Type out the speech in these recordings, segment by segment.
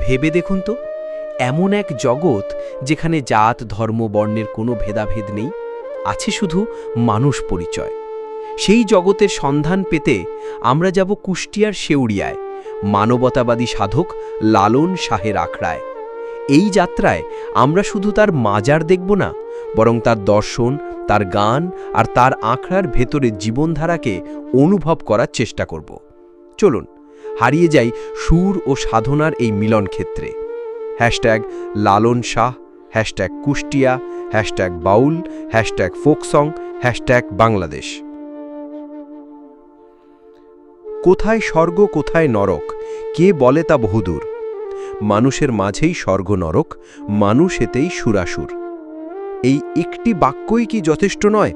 ভেবে দেখুন তো, এমন এক জগৎ যেখানে জাত, ধর্ম, বর্ণের কোনো ভেদাভেদ নেই, আছে শুধু মানুষ পরিচয়। সেই জগতের সন্ধান পেতে আমরা যাব কুষ্টিয়ার শেউড়িয়ায়, মানবতাবাদী সাধক লালন শাহের আখড়ায়। এই যাত্রায় আমরা শুধু তার মাজার দেখব না, বরং তার দর্শন, তার গান আর তার আখড়ার ভেতরে জীবনধারাকে অনুভব করার চেষ্টা করব। চলুন হারিয়ে যাই সুর ও সাধনার এই মিলন ক্ষেত্রে। Hashtag Lalon Shah, hashtag Kushtia, hashtag Baul, hashtag folk song hashtag Bangladesh. কোথায় স্বর্গ, কোথায় নরক, কে বলে তা বহুদূর। মানুষের মাঝেই স্বর্গ নরক, মানুষ এতেই সুরাসুর। এই একটি বাক্যই কি যথেষ্ট নয়?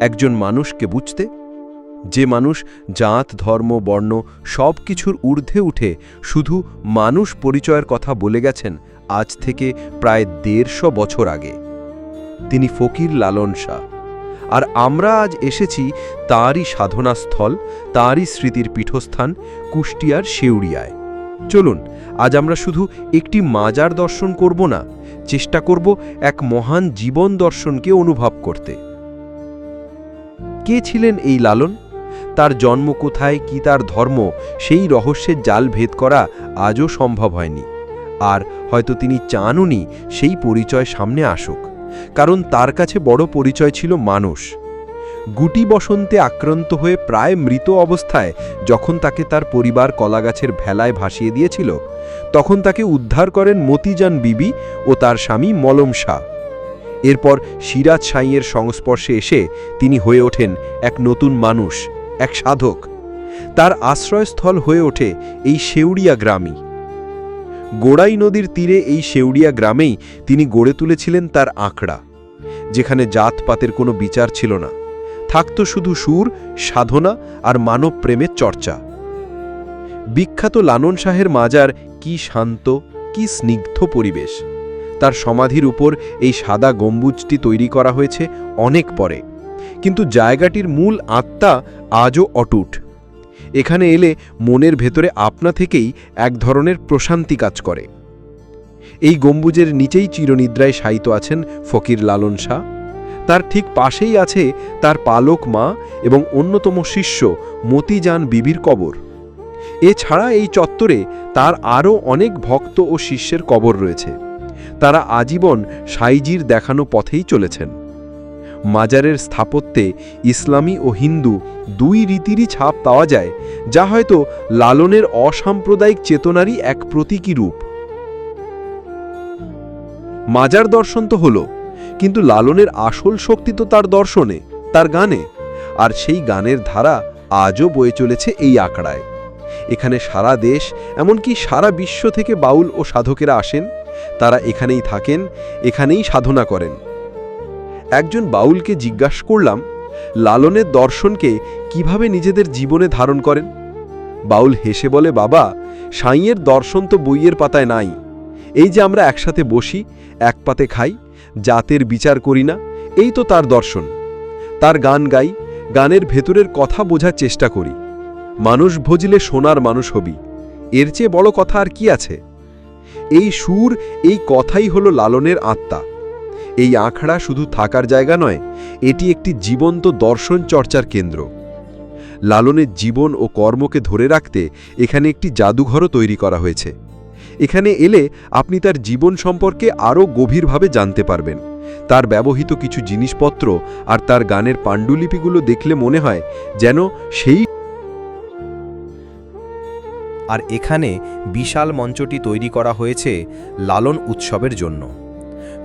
একজন মানুষকে বুঝতে যে মানুষ জাত, ধর্ম, বর্ণ সব কিছুর ঊর্ধ্বে উঠে শুধু মানুষ পরিচয়ের কথা বলে গেছেন আজ থেকে প্রায় দেড়শো বছর আগে। তিনি ফকির লালন শাহ। আর আমরা আজ এসেছি তাঁরই সাধনাস্থল, তাঁরই স্মৃতির পীঠস্থান, কুষ্টিয়ার শেউড়িয়ায়। চলুন, আজ আমরা শুধু একটি মাজার দর্শন করব না, চেষ্টা করব এক মহান জীবন দর্শনকে অনুভব করতে। কে ছিলেন এই লালন? তার জন্ম কোথায়, কি তার ধর্ম, সেই রহস্যের জাল ভেদ করা আজও সম্ভব হয়নি। আর হয়তো তিনি চানউনি সেই পরিচয় সামনে আসুক। কারণ তার কাছে বড় পরিচয় ছিল মানুষ। গুটি বসন্তে আক্রান্ত হয়ে প্রায় মৃত অবস্থায় যখন তাকে তার পরিবার কলাগাছের ভেলায় ভাসিয়ে দিয়েছিল, তখন তাকে উদ্ধার করেন মতিজান বিবি ও তার স্বামী মলম শাহ। এরপর সিরাজ সাঁইয়ের সংস্পর্শে এসে তিনি হয়ে ওঠেন এক নতুন মানুষ এক সাধক। তার আশ্রয়স্থল হয়ে ওঠে এই শেউড়িয়া গ্রামই। গোড়াই নদীর তীরে এই শেউড়িয়া গ্রামেই তিনি গড়ে তুলেছিলেন তার আঁকড়া, যেখানে জাতপাতের কোনো বিচার ছিল না। থাকত শুধু সুর, সাধনা আর মানব প্রেমের চর্চা। বিখ্যাত লালন শাহের মাজার কি শান্ত, কি স্নিগ্ধ পরিবেশ। তার সমাধির উপর এই সাদা গম্বুজটি তৈরি করা হয়েছে অনেক পরে। কিন্তু জায়গাটির মূল আত্মা আজও অটুট। এখানে এলে মনের ভেতরে আপনা থেকেই এক ধরনের প্রশান্তি কাজ করে। এই গম্বুজের নিচেই চিরনিদ্রায় শায়িত আছেন ফকির লালন শাহ। তার ঠিক পাশেই আছে তার পালক মা এবং অন্যতম শিষ্য মতিজান বিবির কবর। এছাড়া এই চত্বরে তার আরও অনেক ভক্ত ও শিষ্যের কবর রয়েছে। তারা আজীবন সাইজির দেখানো পথেই চলেছেন। মাজারের স্থাপত্যে ইসলামী ও হিন্দু দুই রীতিরই ছাপ পাওয়া যায়, যা হয়তো লালনের অসাম্প্রদায়িক চেতনারই এক প্রতীকী রূপ। মাজার দর্শন তো হলো, কিন্তু লালনের আসল শক্তি তো তার দর্শনে, তার গানে, আর সেই গানের ধারা আজও বয়ে চলেছে এই আঁকড়ায়। এখানে সারা দেশ, এমনকি সারা বিশ্ব থেকে বাউল ও সাধকেরা আসেন, তারা এখানেই থাকেন, এখানেই সাধনা করেন। একজন বাউলকে জিজ্ঞাসা করলাম, লালনের দর্শনকে কীভাবে নিজেদের জীবনে ধারণ করেন? বাউল হেসে বলে, বাবা, সাঁইয়ের দর্শন তো বইয়ের পাতায় নাই। এই যে আমরা একসাথে বসি, এক পাতে খাই, জাতের বিচার করি না, এই তো তার দর্শন। তার গান গাই, গানের ভেতরের কথা বোঝার চেষ্টা করি। মানুষ ভজিলে সোনার মানুষ হবি। এর চেয়ে বড় কথা আর কি আছে? এই সুর, এই কথাই হলো লালনের আত্মা। এই আখড়া শুধু থাকার জায়গা নয়, এটি একটি জীবন্ত দর্শন চর্চার কেন্দ্র। লালনের জীবন ও কর্মকে ধরে রাখতে এখানে একটি জাদুঘরও তৈরি করা হয়েছে। এখানে এলে আপনি তার জীবন সম্পর্কে আরও গভীরভাবে জানতে পারবেন। তার ব্যবহৃত কিছু জিনিসপত্র আর তার গানের পাণ্ডুলিপিগুলো দেখলে মনে হয় যেন সেই আর এখানে বিশাল মঞ্চটি তৈরি করা হয়েছে লালন উৎসবের জন্য।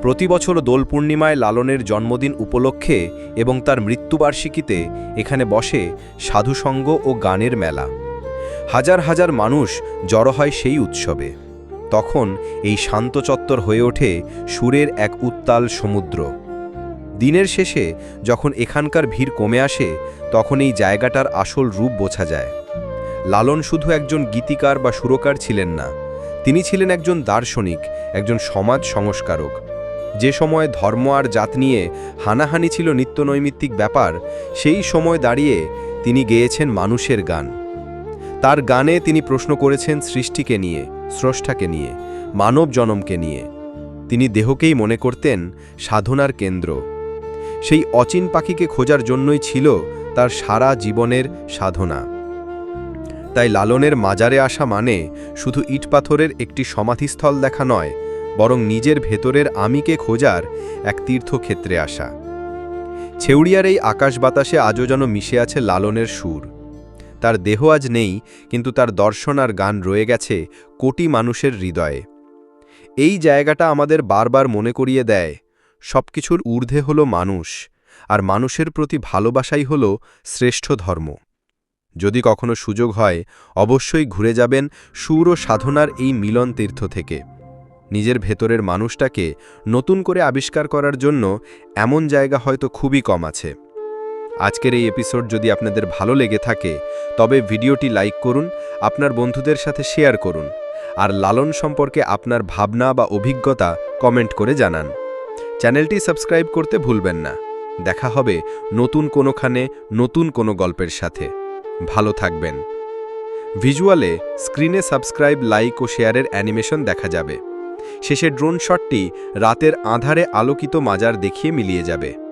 প্রতি বছর দোল পূর্ণিমায় লালনের জন্মদিন উপলক্ষে এবং তার মৃত্যুবার্ষিকীতে এখানে বসে সাধুসঙ্গ ও গানের মেলা। হাজার হাজার মানুষ জড়ো হয় সেই উৎসবে। তখন এই শান্ত চত্বর হয়ে ওঠে সুরের এক উত্তাল সমুদ্র। দিনের শেষে যখন এখানকার ভিড় কমে আসে, তখন এই জায়গাটার আসল রূপ বোঝা যায়। লালন শুধু একজন গীতিকার বা সুরকার ছিলেন না, তিনি ছিলেন একজন দার্শনিক, একজন সমাজ সংস্কারক। যে সময় ধর্ম আর জাত নিয়ে হানাহানি ছিল নিত্যনৈমিত্তিক ব্যাপার, সেই সময় দাঁড়িয়ে তিনি গেয়েছেন মানুষের গান। তার গানে তিনি প্রশ্ন করেছেন সৃষ্টিকে নিয়ে, স্রষ্টাকে নিয়ে, মানব জনমকে নিয়ে। তিনি দেহকেই মনে করতেন সাধনার কেন্দ্র। সেই অচিন পাখিকে খোঁজার জন্যই ছিল তার সারা জীবনের সাধনা। তাই লালনের মাজারে আসা মানে শুধু ইটপাথরের একটি সমাধিস্থল দেখা নয় বরং নিজের ভেতরের আমিকে খোঁজার এক তীর্থক্ষেত্রে আসা। ছেউড়িয়ার এই আকাশ বাতাসে আজও যেন মিশে আছে লালনের সুর। তার দেহ আজ নেই, কিন্তু তার দর্শন আর গান রয়ে গেছে কোটি মানুষের হৃদয়ে। এই জায়গাটা আমাদের বারবার মনে করিয়ে দেয়, সবকিছুর ঊর্ধ্বে হল মানুষ, আর মানুষের প্রতি ভালোবাসাই হল শ্রেষ্ঠ ধর্ম। যদি কখনো সুযোগ হয়, অবশ্যই ঘুরে যাবেন সুর ও সাধনার এই মিলন তীর্থ থেকে। নিজের ভেতরের মানুষটাকে নতুন করে আবিষ্কার করার জন্য এমন জায়গা হয়তো খুবই কম আছে। আজকের এই এপিসোড যদি আপনাদের ভালো লেগে থাকে, তবে ভিডিওটি লাইক করুন, আপনার বন্ধুদের সাথে শেয়ার করুন, আর লালন সম্পর্কে আপনার ভাবনা বা অভিজ্ঞতা কমেন্ট করে জানান। চ্যানেলটি সাবস্ক্রাইব করতে ভুলবেন না। দেখা হবে নতুন কোনোখানে, নতুন কোনো গল্পের সাথে। ভালো থাকবেন। ভিজুয়ালে স্ক্রিনে সাবস্ক্রাইব লাইক ও শেয়ারের অ্যানিমেশন দেখা যাবে। শেষে ড্রোন শটটি রাতের আধারে আলোকিত মাজার দেখিয়ে মিলিয়ে যাবে।